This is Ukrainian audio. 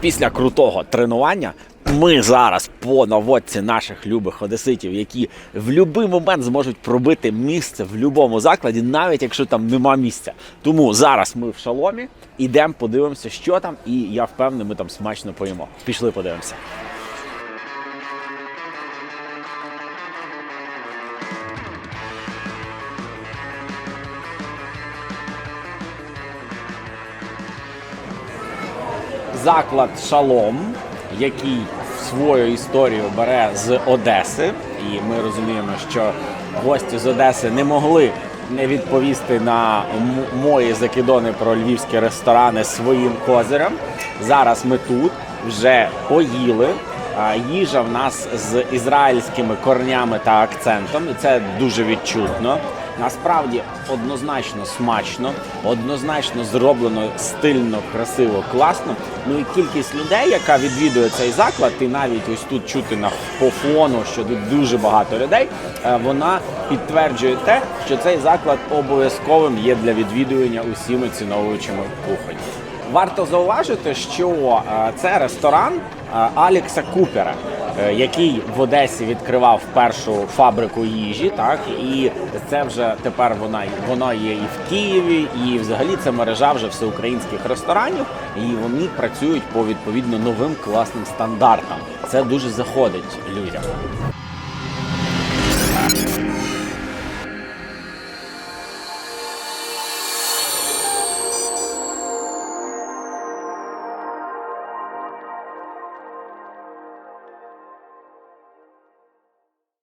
після крутого тренування ми зараз по наводці наших любих одеситів, які в будь-який момент зможуть пробити місце в будь-якому закладі, навіть якщо там нема місця. Тому зараз ми в шаломі ідемо, подивимося, що там, і я впевнений, ми там смачно поїмо. Пішли, подивимося. Заклад Шалом, який свою історію бере з Одеси, і ми розуміємо, що гості з Одеси не могли не відповісти на мої закидони про львівські ресторани своїм козирем. Зараз ми тут вже поїли. Їжа в нас з ізраїльськими корнями та акцентом, і це дуже відчутно. Насправді однозначно смачно, однозначно зроблено стильно, красиво, класно. Ну і кількість людей, яка відвідує цей заклад, і навіть ось тут чути на по фону, що тут дуже багато людей. е, Вона підтверджує те, що цей заклад обов'язковим є для відвідування усіми ціновуючими кухонь. Варто зауважити, що е, це ресторан е, Алікса Купера, Е, який в Одесі відкривав першу фабрику їжі, так і це вже тепер вона вона є і в Києві, і взагалі це мережа вже всеукраїнських ресторанів, і вони працюють по відповідно новим класним стандартам. Це дуже заходить людям.